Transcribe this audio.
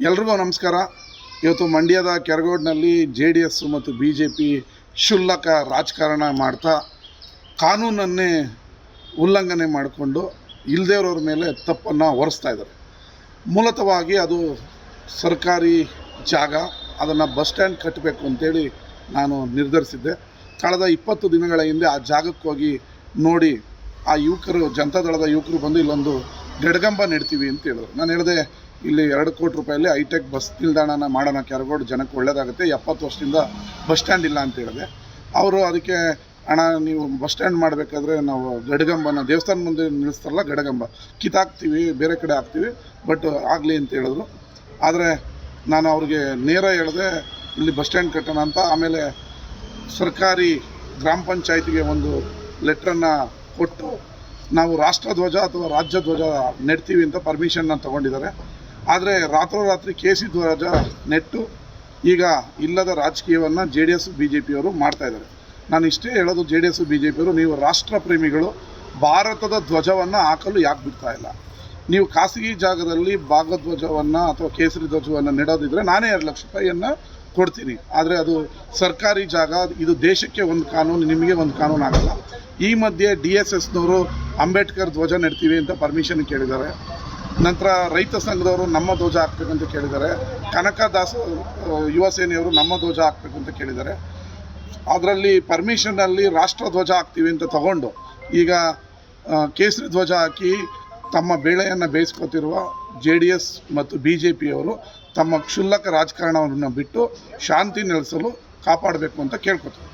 ಎಲ್ರಿಗೂ ನಮಸ್ಕಾರ. ಇವತ್ತು ಮಂಡ್ಯದ ಕೆರಗೋಡ್ನಲ್ಲಿ ಜೆ ಡಿ ಎಸ್ ಮತ್ತು ಬಿ ಜೆ ಪಿ ಕ್ಷುಲ್ಲಕ ರಾಜಕಾರಣ ಮಾಡ್ತಾ ಕಾನೂನನ್ನೇ ಉಲ್ಲಂಘನೆ ಮಾಡಿಕೊಂಡು ಇಲ್ದೇವ್ರವ್ರ ಮೇಲೆ ತಪ್ಪನ್ನು ಹೊರಿಸ್ತಾ ಇದ್ದಾರೆ. ಮೂಲತವಾಗಿ ಅದು ಸರ್ಕಾರಿ ಜಾಗ, ಅದನ್ನು ಬಸ್ ಸ್ಟ್ಯಾಂಡ್ ಕಟ್ಟಬೇಕು ಅಂತೇಳಿ ನಾನು ನಿರ್ಧರಿಸಿದ್ದೆ. ಕಳೆದ ಇಪ್ಪತ್ತು ದಿನಗಳ ಹಿಂದೆ ಆ ಜಾಗಕ್ಕೆ ಹೋಗಿ ನೋಡಿ, ಆ ಯುವಕರು ಜನತಾದಳದ ಯುವಕರು ಬಂದು ಇಲ್ಲೊಂದು ಗಡ್ಗಂಬ ನೆಡ್ತೀವಿ ಅಂತ ಹೇಳಿದ್ರು. ನಾನು ಹೇಳಿದೆ ಇಲ್ಲಿ ಎರಡು ಕೋಟಿ ರೂಪಾಯಲ್ಲಿ ಹೈಟೆಕ್ ಬಸ್ ನಿಲ್ದಾಣನ ಮಾಡೋಣ ಕೆರಗೋಡು ಜನಕ್ಕೆ ಒಳ್ಳೇದಾಗುತ್ತೆ. ಎಪ್ಪತ್ತು ವರ್ಷದಿಂದ ಬಸ್ ಸ್ಟ್ಯಾಂಡ್ ಇಲ್ಲ ಅಂತ ಹೇಳಿದೆ. ಅವರು ಅದಕ್ಕೆ ಅಣ್ಣ ನೀವು ಬಸ್ ಸ್ಟ್ಯಾಂಡ್ ಮಾಡಬೇಕಾದ್ರೆ ನಾವು ಗಡಗಂಬನ ದೇವಸ್ಥಾನ ಮುಂದೆ ನಿಲ್ಲಿಸ್ತಾರಲ್ಲ ಗಡಗಂಬ. ಕಿತ್ತಾಕ್ತೀವಿ ಬೇರೆ ಕಡೆ ಹಾಕ್ತೀವಿ, ಬಟ್ ಆಗಲಿ ಅಂತ ಹೇಳಿದ್ರು. ಆದರೆ ನಾನು ಅವ್ರಿಗೆ ನೇರ ಹೇಳಿದೆ, ಇಲ್ಲಿ ಬಸ್ ಸ್ಟ್ಯಾಂಡ್ ಕಟ್ಟೋಣ ಅಂತ. ಆಮೇಲೆ ಸರ್ಕಾರಿ ಗ್ರಾಮ ಪಂಚಾಯತಿಗೆ ಒಂದು ಲೆಟ್ರನ್ನು ಕೊಟ್ಟು ನಾವು ರಾಷ್ಟ್ರಧ್ವಜ ಅಥವಾ ರಾಜ್ಯ ಧ್ವಜ ನೆಡ್ತೀವಿ ಅಂತ ಪರ್ಮಿಷನ್ನ ತೊಗೊಂಡಿದ್ದಾರೆ. ಆದರೆ ರಾತ್ರೋರಾತ್ರಿ ಕೆ ಸಿ ಧ್ವಜ ನೆಟ್ಟು ಈಗ ಇಲ್ಲದ ರಾಜಕೀಯವನ್ನು J D S, B J ಪಿಯವರು ಮಾಡ್ತಾಯಿದ್ದಾರೆ ನಾನು ಇಷ್ಟೇ ಹೇಳೋದು J D S, B J ಪಿಯವರು ನೀವು ರಾಷ್ಟ್ರ ಪ್ರೇಮಿಗಳು, ಭಾರತದ ಧ್ವಜವನ್ನು ಹಾಕಲು ಯಾಕೆ ಬಿಡ್ತಾ ಇಲ್ಲ? ನೀವು ಖಾಸಗಿ ಜಾಗದಲ್ಲಿ ಭಾಗಧ್ವಜವನ್ನು ಅಥವಾ ಕೇಸರಿ ಧ್ವಜವನ್ನು ನೆಡೋದಿದ್ರೆ ನಾನೇ ಎರಡು ಲಕ್ಷ ರೂಪಾಯಿಯನ್ನು ಕೊಡ್ತೀನಿ. ಆದರೆ ಅದು ಸರ್ಕಾರಿ ಜಾಗ, ಇದು ದೇಶಕ್ಕೆ ಒಂದು ಕಾನೂನು, ನಿಮಗೆ ಒಂದು ಕಾನೂನು ಆಗಲ್ಲ. ಈ ಮಧ್ಯೆ ಡಿ ಎಸ್ ಎಸ್ನವರು ಅಂಬೇಡ್ಕರ್ ಧ್ವಜ ನೆಡ್ತೀವಿ ಅಂತ ಪರ್ಮಿಷನ್ ಕೇಳಿದ್ದಾರೆ. ನಂತರ ರೈತ ಸಂಘದವರು ನಮ್ಮ ಧ್ವಜ ಹಾಕ್ಬೇಕಂತ ಕೇಳಿದ್ದಾರೆ. ಕನಕದಾಸ ಆ, ಯುವ ಸೇನೆಯವರು ನಮ್ಮ ಧ್ವಜ ಹಾಕ್ಬೇಕಂತ ಕೇಳಿದ್ದಾರೆ. ಅದರಲ್ಲಿ ಪರ್ಮಿಷನಲ್ಲಿ ರಾಷ್ಟ್ರ ಧ್ವಜ ಹಾಕ್ತೀವಿ ಅಂತ ತಗೊಂಡು ಈಗ ಕೇಸರಿ ಧ್ವಜ ಹಾಕಿ ತಮ್ಮ ಬೇಳೆಯನ್ನು ಬೇಯಿಸ್ಕೊತಿರುವ ಜೆ ಡಿ ಎಸ್ ಮತ್ತು ಬಿ ಜೆ ಪಿಯವರು ತಮ್ಮ ಕ್ಷುಲ್ಲಕ ರಾಜಕಾರಣವನ್ನು ಬಿಟ್ಟು ಶಾಂತಿ ನೆಲೆಸಲು ಕಾಪಾಡಬೇಕು ಅಂತ ಕೇಳ್ಕೊತಾರೆ.